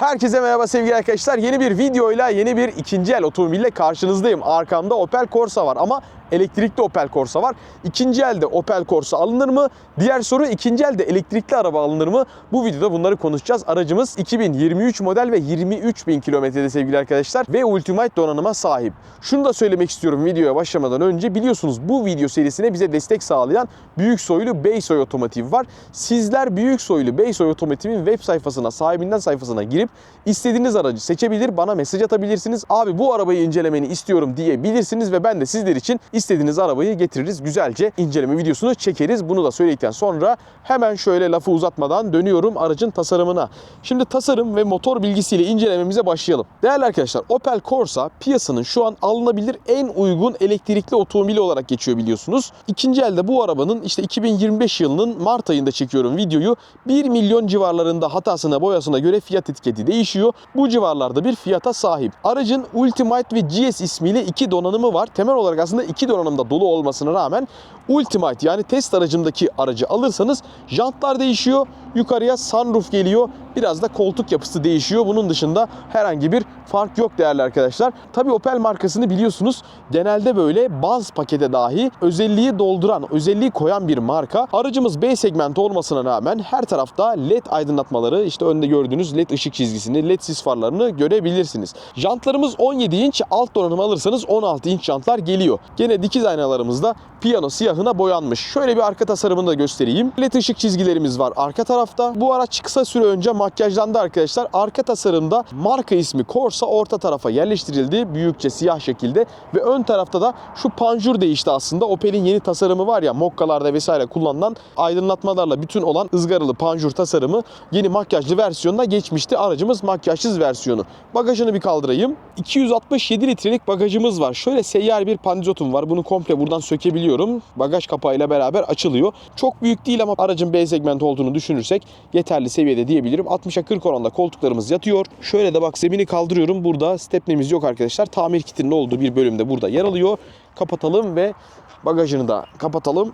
Herkese merhaba sevgili arkadaşlar. Yeni bir videoyla yeni bir ikinci el otomobille karşınızdayım. Arkamda Opel Corsa var ama elektrikli Opel Corsa var. İkinci elde Opel Corsa alınır mı? Diğer soru ikinci elde elektrikli araba alınır mı? Bu videoda bunları konuşacağız. Aracımız 2023 model ve 23 bin kilometrede sevgili arkadaşlar ve Ultimate donanıma sahip. Şunu da söylemek istiyorum videoya başlamadan önce. Biliyorsunuz bu video serisine bize destek sağlayan Büyük Soylu Beysoy Otomotiv var. Sizler Büyük Soylu Beysoy Otomotiv'in web sayfasına, sahibinden sayfasına girip istediğiniz aracı seçebilir, bana mesaj atabilirsiniz. Abi bu arabayı incelemeni istiyorum diyebilirsiniz ve ben de sizler için istediğiniz arabayı getiririz. Güzelce inceleme videosunu çekeriz. Bunu da söyledikten sonra hemen şöyle lafı uzatmadan dönüyorum aracın tasarımına. Şimdi tasarım ve motor bilgisiyle incelememize başlayalım. Değerli arkadaşlar Opel Corsa piyasanın şu an alınabilir en uygun elektrikli otomobili olarak geçiyor biliyorsunuz. İkinci elde bu arabanın işte 2025 yılının Mart ayında çekiyorum videoyu. 1 milyon civarlarında hatasına boyasına göre fiyat etiketi değişiyor. Bu civarlarda bir fiyata sahip. Aracın Ultimate ve GS ismiyle iki donanımı var. Temel olarak aslında iki donanımda dolu olmasına rağmen Ultimate yani test aracımdaki aracı alırsanız jantlar değişiyor. Yukarıya sunroof geliyor. Biraz da koltuk yapısı değişiyor. Bunun dışında herhangi bir fark yok değerli arkadaşlar. Tabii Opel markasını biliyorsunuz. Genelde böyle baz pakete dahi özelliği dolduran, özelliği koyan bir marka. Aracımız B segment olmasına rağmen her tarafta LED aydınlatmaları, işte önde gördüğünüz LED ışık çizgisini, LED sis farlarını görebilirsiniz. Jantlarımız 17 inç, alt donanım alırsanız 16 inç jantlar geliyor. Gene dikiz aynalarımızda piyano siyahına boyanmış. Şöyle bir arka tasarımını da göstereyim. LED ışık çizgilerimiz var arka tarafta. Bu araç kısa süre önce makyajlandı arkadaşlar. Arka tasarımda marka ismi Corsa orta tarafa yerleştirildi. Büyükçe siyah şekilde ve ön tarafta da şu panjur değişti aslında. Opel'in yeni tasarımı var ya Mokka'larda vesaire kullanılan aydınlatmalarla bütün olan ızgaralı panjur tasarımı yeni makyajlı versiyonuna geçmişti. Aracımız makyajsız versiyonu. Bagajını bir kaldırayım. 267 litrelik bagajımız var. Şöyle seyyar bir pandizotum var. Bunu komple buradan sökebiliyorum. Bagaj kapağıyla beraber açılıyor. Çok büyük değil ama aracın B segment olduğunu düşünürsek yeterli seviyede diyebilirim. 60'a 40 oranda koltuklarımız yatıyor. Şöyle de bak zemini kaldırıyorum. Burada stepnemiz yok arkadaşlar. Tamir kitinin olduğu bir bölümde burada yer alıyor. Kapatalım ve bagajını da kapatalım.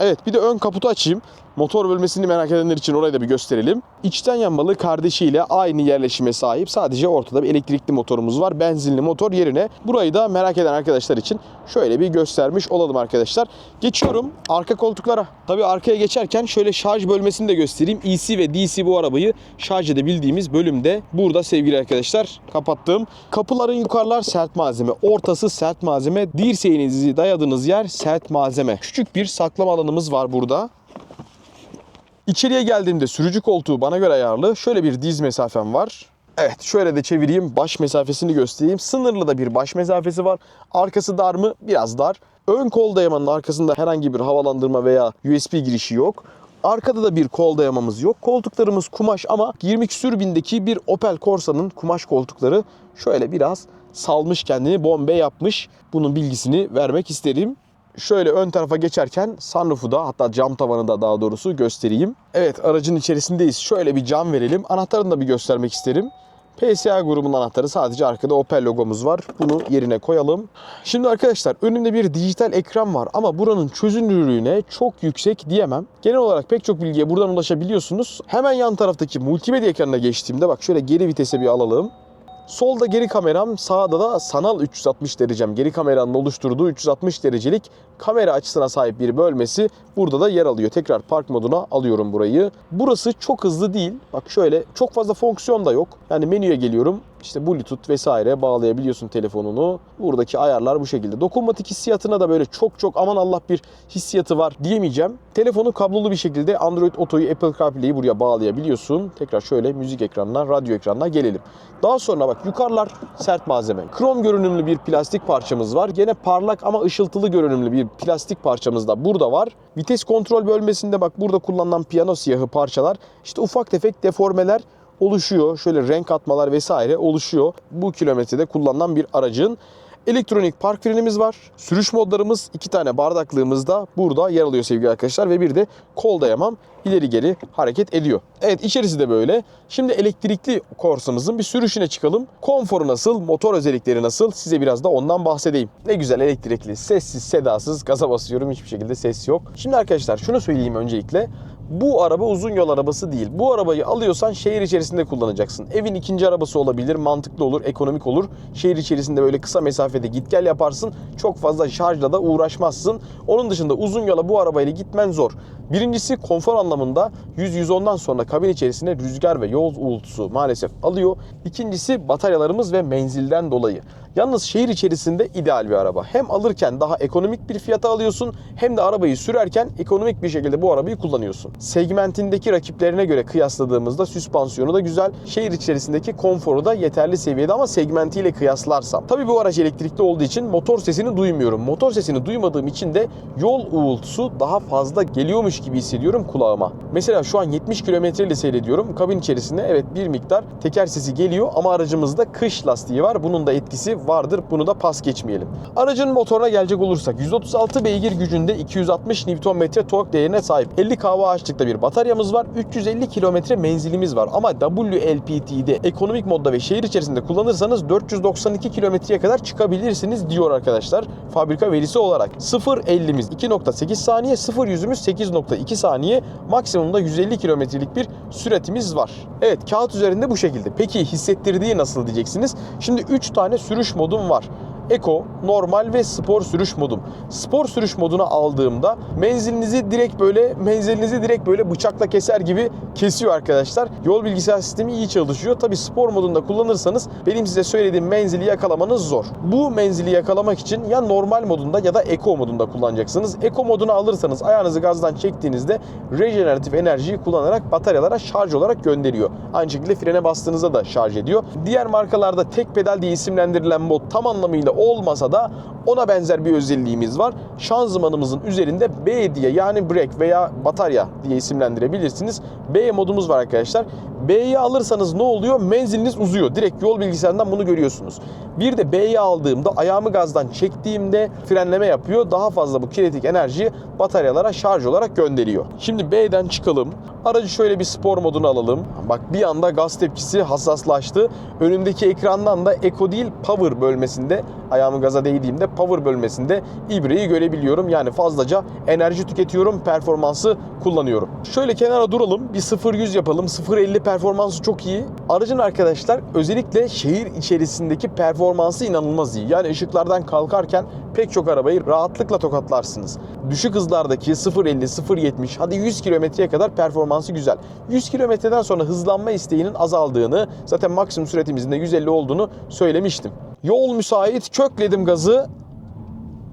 Evet bir de ön kaputu açayım. Motor bölmesini merak edenler için orayı da bir gösterelim. İçten yanmalı kardeşiyle aynı yerleşime sahip. Sadece ortada bir elektrikli motorumuz var. Benzinli motor yerine. Burayı da merak eden arkadaşlar için şöyle bir göstermiş olalım arkadaşlar. Geçiyorum arka koltuklara. Tabii arkaya geçerken şöyle şarj bölmesini de göstereyim. EC ve DC bu arabayı şarj edebildiğimiz bölümde burada sevgili arkadaşlar kapattım. Kapıların yukarılar sert malzeme, ortası sert malzeme, dirseğinizi dayadığınız yer sert malzeme. Küçük bir saklama alanımız var burada. İçeriye geldiğimde sürücü koltuğu bana göre ayarlı. Şöyle bir diz mesafem var. Evet şöyle de çevireyim baş mesafesini göstereyim. Sınırlı da bir baş mesafesi var. Arkası dar mı? Biraz dar. Ön kol dayamanın arkasında herhangi bir havalandırma veya USB girişi yok. Arkada da bir kol dayamamız yok. Koltuklarımız kumaş ama 20 küsür bindeki bir Opel Corsa'nın kumaş koltukları şöyle biraz salmış kendini bombe yapmış. Bunun bilgisini vermek isterim. Şöyle ön tarafa geçerken sunroof'u da hatta cam tavanı da daha doğrusu göstereyim. Evet aracın içerisindeyiz. Şöyle bir cam verelim. Anahtarını da bir göstermek isterim. PSA grubunun anahtarı sadece arkada Opel logomuz var. Bunu yerine koyalım. Şimdi arkadaşlar önümde bir dijital ekran var ama buranın çözünürlüğüne çok yüksek diyemem. Genel olarak pek çok bilgiye buradan ulaşabiliyorsunuz. Hemen yan taraftaki multimedya ekranına geçtiğimde bak şöyle geri vitese bir alalım. Solda geri kameram, sağda da sanal 360 derecem. Geri kameranın oluşturduğu 360 derecelik kamera açısına sahip bir bölmesi burada da yer alıyor. Tekrar park moduna alıyorum burayı. Burası çok hızlı değil. Bak şöyle çok fazla fonksiyon da yok. Yani menüye geliyorum. İşte Bluetooth vesaire bağlayabiliyorsun telefonunu. Buradaki ayarlar bu şekilde. Dokunmatik hissiyatına da böyle çok çok aman Allah bir hissiyatı var diyemeyeceğim. Telefonu kablolu bir şekilde Android Auto'yu Apple CarPlay'i buraya bağlayabiliyorsun. Tekrar şöyle müzik ekranına, radyo ekranına gelelim. Daha sonra bak yukarılar sert malzeme. Krom görünümlü bir plastik parçamız var. Gene parlak ama ışıltılı görünümlü bir plastik parçamız da burada var. Vites kontrol bölmesinde bak burada kullanılan piyano siyahı parçalar. İşte ufak tefek deformeler oluşuyor. Şöyle renk atmalar vesaire oluşuyor. Bu kilometrede kullanılan bir aracın Elektronik park frenimiz var. Sürüş modlarımız iki tane bardaklığımız da burada yer alıyor sevgili arkadaşlar. Ve bir de kol dayamam ileri geri hareket ediyor. Evet içerisi de böyle. Şimdi elektrikli Corsa'mızın bir sürüşüne çıkalım. Konforu nasıl, motor özellikleri nasıl size biraz da ondan bahsedeyim. Ne güzel elektrikli, sessiz, sedasız gaza basıyorum. Hiçbir şekilde ses yok. Şimdi arkadaşlar şunu söyleyeyim öncelikle. Bu araba uzun yol arabası değil. Bu arabayı alıyorsan şehir içerisinde kullanacaksın. Evin ikinci arabası olabilir, mantıklı olur, ekonomik olur. Şehir içerisinde böyle kısa mesafede git gel yaparsın. Çok fazla şarjla da uğraşmazsın. Onun dışında uzun yola bu arabayla gitmen zor. Birincisi konfor anlamında 100-110'dan sonra kabin içerisine rüzgar ve yol uğultusu maalesef alıyor. İkincisi bataryalarımız ve menzilden dolayı. Yalnız şehir içerisinde ideal bir araba. Hem alırken daha ekonomik bir fiyata alıyorsun hem de arabayı sürerken ekonomik bir şekilde bu arabayı kullanıyorsun. Segmentindeki rakiplerine göre kıyasladığımızda süspansiyonu da güzel. Şehir içerisindeki konforu da yeterli seviyede ama segmentiyle kıyaslarsam. Tabii bu araç elektrikli olduğu için motor sesini duymuyorum. Motor sesini duymadığım için de yol uğultusu daha fazla geliyormuş gibi hissediyorum kulağıma. Mesela şu an 70 kilometre ile seyrediyorum. Kabin içerisinde evet bir miktar teker sesi geliyor ama aracımızda kış lastiği var. Bunun da etkisi vardır. Bunu da pas geçmeyelim. Aracın motoruna gelecek olursak 136 beygir gücünde 260 Nm tork değerine sahip 50 kWh'lıkta bir bataryamız var. 350 kilometre menzilimiz var ama WLPT'de ekonomik modda ve şehir içerisinde kullanırsanız 492 kilometreye kadar çıkabilirsiniz diyor arkadaşlar fabrika verisi olarak. 0.50'miz 2.8 saniye, 0 yüzümüz 8.2 saniye, maksimumda 150 kilometrelik bir süratimiz var. Evet kağıt üzerinde bu şekilde. Peki hissettirdiği nasıl diyeceksiniz? Şimdi 3 tane sürüş modum var. Eko, normal ve spor sürüş modum. Spor sürüş moduna aldığımda menzilinizi direkt böyle menzilinizi direkt böyle bıçakla keser gibi kesiyor arkadaşlar. Yol bilgisayar sistemi iyi çalışıyor. Tabi spor modunda kullanırsanız benim size söylediğim menzili yakalamanız zor. Bu menzili yakalamak için ya normal modunda ya da eko modunda kullanacaksınız. Eko modunu alırsanız ayağınızı gazdan çektiğinizde rejeneratif enerjiyi kullanarak bataryalara şarj olarak gönderiyor. Aynı şekilde frene bastığınızda da şarj ediyor. Diğer markalarda tek pedal diye isimlendirilen mod tam anlamıyla olmasa da ona benzer bir özelliğimiz var. Şanzımanımızın üzerinde B diye yani brake veya batarya diye isimlendirebilirsiniz. B modumuz var arkadaşlar. B'yi alırsanız ne oluyor? Menziliniz uzuyor. Direkt yol bilgisayarından bunu görüyorsunuz. Bir de B'yi aldığımda ayağımı gazdan çektiğimde frenleme yapıyor. Daha fazla bu kinetik enerjiyi bataryalara şarj olarak gönderiyor. Şimdi B'den çıkalım. Aracı şöyle bir spor moduna alalım. Bak bir anda gaz tepkisi hassaslaştı. Önümdeki ekrandan da Eco değil Power bölmesinde ayağımı gaza değdiğimde Power bölmesinde ibreyi görebiliyorum. Yani fazlaca enerji tüketiyorum, performansı kullanıyorum. Şöyle kenara duralım, bir 0-100 yapalım. 0-50 performansı çok iyi. Aracın arkadaşlar özellikle şehir içerisindeki performansı inanılmaz iyi. Yani ışıklardan kalkarken pek çok arabayı rahatlıkla tokatlarsınız. Düşük hızlardaki 0.50, 0.70 hadi 100 kilometreye kadar performansı güzel. 100 kilometreden sonra hızlanma isteğinin azaldığını zaten maksimum süratimizin de 150 olduğunu söylemiştim. Yol müsait kökledim gazı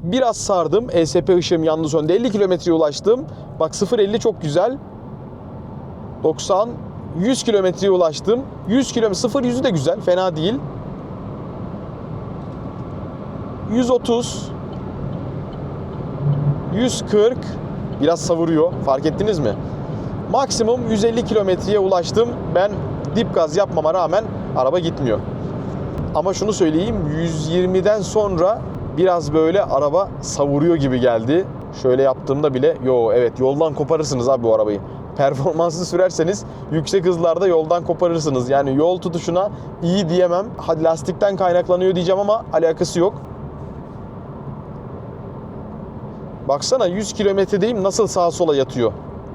biraz sardım. ESP ışığım yandı sonunda 50 kilometreye ulaştım. Bak 0.50 çok güzel. 90 100 kilometreye ulaştım. 100 kilometre 0 100'ü de güzel. Fena değil. 130 140 biraz savuruyor. Fark ettiniz mi? Maksimum 150 kilometreye ulaştım. Ben dip gaz yapmama rağmen araba gitmiyor. Ama şunu söyleyeyim 120'den sonra biraz böyle araba savuruyor gibi geldi. Şöyle yaptığımda bile yo evet yoldan koparırsınız abi bu arabayı. Performanslı sürerseniz yüksek hızlarda yoldan koparırsınız. Yani yol tutuşuna iyi diyemem. Hadi lastikten kaynaklanıyor diyeceğim ama alakası yok. Baksana 100 kilometredeyim nasıl sağa sola yatıyor.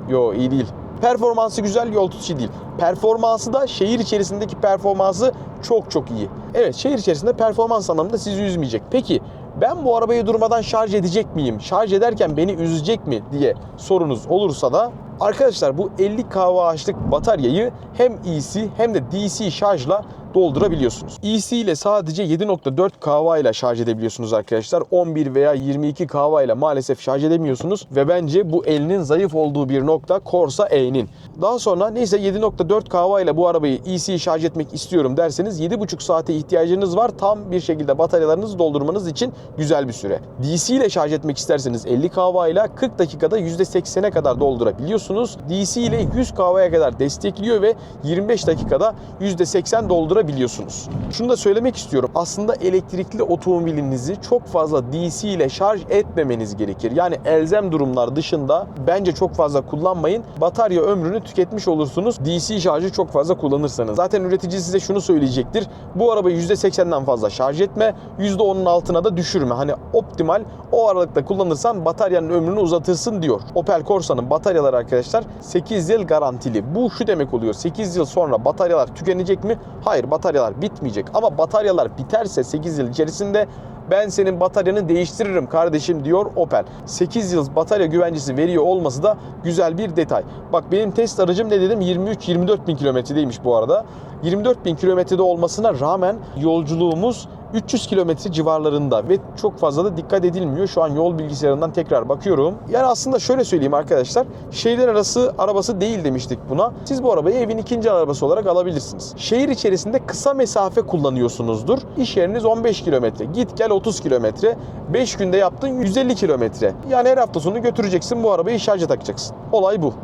Yo iyi değil. Performansı güzel, yol tutuşu değil. Performansı da şehir içerisindeki performansı çok çok iyi. Evet şehir içerisinde performans anlamında sizi üzmeyecek. Peki ben bu arabayı durmadan şarj edecek miyim? Şarj ederken beni üzecek mi diye sorunuz olursa da arkadaşlar bu 50 kWh'lık bataryayı hem EC hem de DC şarjla doldurabiliyorsunuz. EC ile sadece 7.4 kW ile şarj edebiliyorsunuz arkadaşlar. 11 veya 22 kW ile maalesef şarj edemiyorsunuz ve bence bu elinin zayıf olduğu bir nokta Corsa E'nin. Daha sonra neyse 7.4 kW ile bu arabayı EC şarj etmek istiyorum derseniz 7.5 saate ihtiyacınız var. Tam bir şekilde bataryalarınızı doldurmanız için güzel bir süre. DC ile şarj etmek isterseniz 50 kW ile 40 dakikada %80'e kadar doldurabiliyorsunuz. DC ile 100 kW'ya kadar destekliyor ve 25 dakikada %80 doldurabiliyorsunuz kullandırabiliyorsunuz. Şunu da söylemek istiyorum. Aslında elektrikli otomobilinizi çok fazla DC ile şarj etmemeniz gerekir. Yani elzem durumlar dışında bence çok fazla kullanmayın. Batarya ömrünü tüketmiş olursunuz. DC şarjı çok fazla kullanırsanız. Zaten üretici size şunu söyleyecektir. Bu arabayı %80'den fazla şarj etme, %10'un altına da düşürme. Hani optimal o aralıkta kullanırsan bataryanın ömrünü uzatırsın diyor. Opel Corsa'nın bataryaları arkadaşlar 8 yıl garantili. Bu şu demek oluyor. 8 yıl sonra bataryalar tükenecek mi? Hayır bataryalar bitmeyecek. Ama bataryalar biterse 8 yıl içerisinde ben senin bataryanı değiştiririm kardeşim diyor Opel. 8 yıl batarya güvencesi veriyor olması da güzel bir detay. Bak benim test aracım ne dedim 23-24 bin kilometredeymiş bu arada. 24 bin kilometrede olmasına rağmen yolculuğumuz 300 kilometre civarlarında ve çok fazla da dikkat edilmiyor. Şu an yol bilgisayarından tekrar bakıyorum. Yani aslında şöyle söyleyeyim arkadaşlar. Şehirler arası arabası değil demiştik buna. Siz bu arabayı evin ikinci arabası olarak alabilirsiniz. Şehir içerisinde kısa mesafe kullanıyorsunuzdur. İş yeriniz 15 kilometre. Git gel 30 kilometre. 5 günde yaptın 150 kilometre. Yani her hafta sonu götüreceksin bu arabayı şarja takacaksın. Olay bu.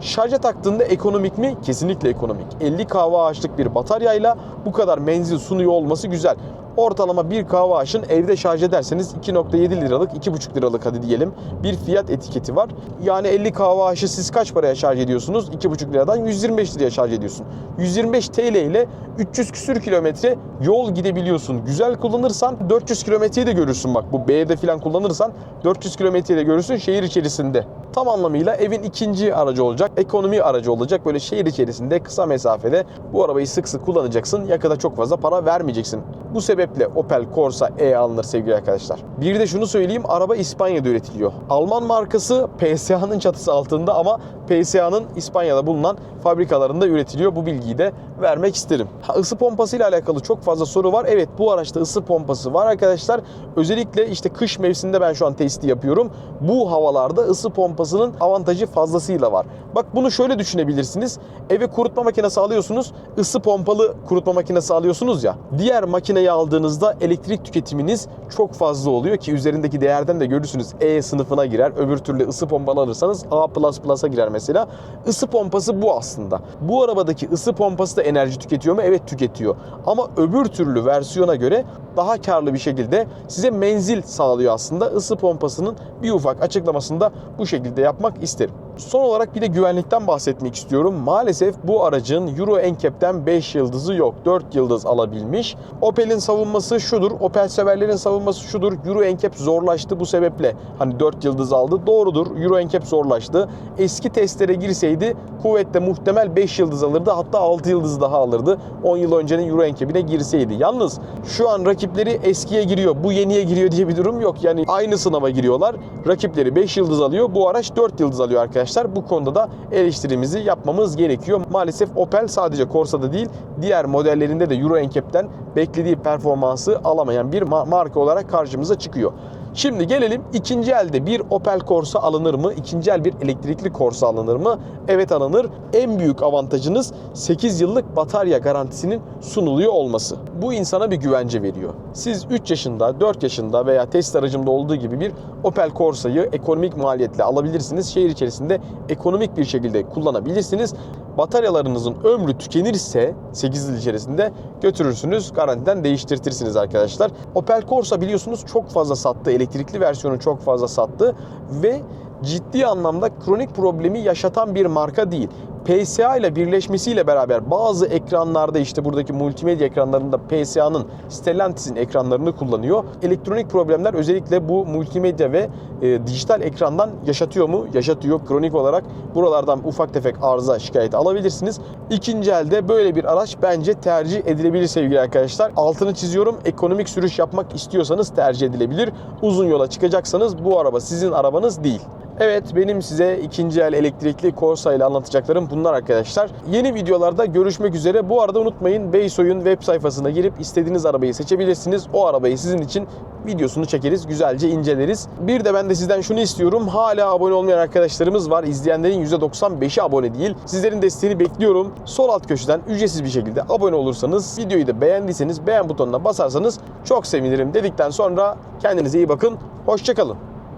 Şarja taktığında ekonomik mi? Kesinlikle ekonomik. 50 kahve ağaçlık bir bataryayla bu kadar menzil sunuyor olması güzel. Ortalama bir kahve ağaçın evde şarj ederseniz 2.7 liralık, 2.5 liralık hadi diyelim bir fiyat etiketi var. Yani 50 kahve ağaçı siz kaç paraya şarj ediyorsunuz? 2.5 liradan 125 liraya şarj ediyorsun. 125 TL ile 300 küsür kilometre yol gidebiliyorsun. Güzel kullanırsan 400 kilometreyi de görürsün bak. Bu B'de falan kullanırsan 400 kilometreyi de görürsün şehir içerisinde. Tam anlamıyla evin ikinci aracı olacak. Ekonomi aracı olacak. Böyle şehir içerisinde kısa mesafede bu arabayı sık sık kullanacaksın. Yakıta çok fazla para vermeyeceksin. Bu sebeple Opel Corsa E alınır sevgili arkadaşlar. Bir de şunu söyleyeyim. Araba İspanya'da üretiliyor. Alman markası PSA'nın çatısı altında ama PSA'nın İspanya'da bulunan fabrikalarında üretiliyor. Bu bilgiyi de vermek isterim. Ha, ısı pompası ile alakalı çok fazla soru var. Evet bu araçta ısı pompası var arkadaşlar. Özellikle işte kış mevsiminde ben şu an testi yapıyorum. Bu havalarda ısı pompasının avantajı fazlasıyla var. Bak bunu şöyle düşünebilirsiniz. Eve kurutma makinesi alıyorsunuz. ısı pompalı kurutma makinesi alıyorsunuz ya. Diğer makineyi aldığınızda elektrik tüketiminiz çok fazla oluyor ki üzerindeki değerden de görürsünüz. E sınıfına girer. Öbür türlü ısı pompalı alırsanız A++'a girer mesela. Isı pompası bu aslında. Bu arabadaki ısı pompası da enerji tüketiyor mu? Evet tüketiyor. Ama öbür türlü versiyona göre daha karlı bir şekilde size menzil sağlıyor aslında. Isı pompasının bir ufak açıklamasını da bu şekilde yapmak isterim. Son olarak bir de güvenlikten bahsetmek istiyorum. Maalesef bu aracın Euro NCAP'ten 5 yıldızı yok. 4 yıldız alabilmiş. Opel'in savunması şudur. Opel severlerin savunması şudur. Euro NCAP zorlaştı bu sebeple. Hani 4 yıldız aldı. Doğrudur. Euro NCAP zorlaştı. Eski testlere girseydi kuvvetle muhtemel 5 yıldız alırdı. Hatta 6 yıldız daha alırdı. 10 yıl öncenin Euro NCAP'ine girseydi. Yalnız şu an rakipleri eskiye giriyor. Bu yeniye giriyor diye bir durum yok. Yani aynı sınava giriyorlar. Rakipleri 5 yıldız alıyor. Bu araç 4 yıldız alıyor arkadaşlar. Bu konuda da eleştirimizi yapmamız gerekiyor. Maalesef Opel sadece Corsa'da değil diğer modellerinde de Euro NCAP'ten beklediği performansı alamayan bir marka olarak karşımıza çıkıyor. Şimdi gelelim ikinci elde bir Opel Corsa alınır mı? İkinci el bir elektrikli Corsa alınır mı? Evet alınır. En büyük avantajınız 8 yıllık batarya garantisinin sunuluyor olması. Bu insana bir güvence veriyor. Siz 3 yaşında, 4 yaşında veya test aracımda olduğu gibi bir Opel Corsa'yı ekonomik maliyetle alabilirsiniz. Şehir içerisinde ekonomik bir şekilde kullanabilirsiniz. Bataryalarınızın ömrü tükenirse 8 yıl içerisinde götürürsünüz. Garantiden değiştirtirsiniz arkadaşlar. Opel Corsa biliyorsunuz çok fazla sattı. Elektrikli versiyonu çok fazla sattı ve ciddi anlamda kronik problemi yaşatan bir marka değil. PSA ile birleşmesiyle beraber bazı ekranlarda işte buradaki multimedya ekranlarında PSA'nın Stellantis'in ekranlarını kullanıyor. Elektronik problemler özellikle bu multimedya ve e, dijital ekrandan yaşatıyor mu? Yaşatıyor. Kronik olarak buralardan ufak tefek arıza şikayeti alabilirsiniz. İkinci elde böyle bir araç bence tercih edilebilir sevgili arkadaşlar. Altını çiziyorum. Ekonomik sürüş yapmak istiyorsanız tercih edilebilir. Uzun yola çıkacaksanız bu araba sizin arabanız değil. Evet benim size ikinci el elektrikli Corsa ile anlatacaklarım bunlar arkadaşlar. Yeni videolarda görüşmek üzere. Bu arada unutmayın Beysoy'un web sayfasına girip istediğiniz arabayı seçebilirsiniz. O arabayı sizin için videosunu çekeriz, güzelce inceleriz. Bir de ben de sizden şunu istiyorum. Hala abone olmayan arkadaşlarımız var. İzleyenlerin %95'i abone değil. Sizlerin desteğini bekliyorum. Sol alt köşeden ücretsiz bir şekilde abone olursanız, videoyu da beğendiyseniz beğen butonuna basarsanız çok sevinirim dedikten sonra kendinize iyi bakın. Hoşçakalın.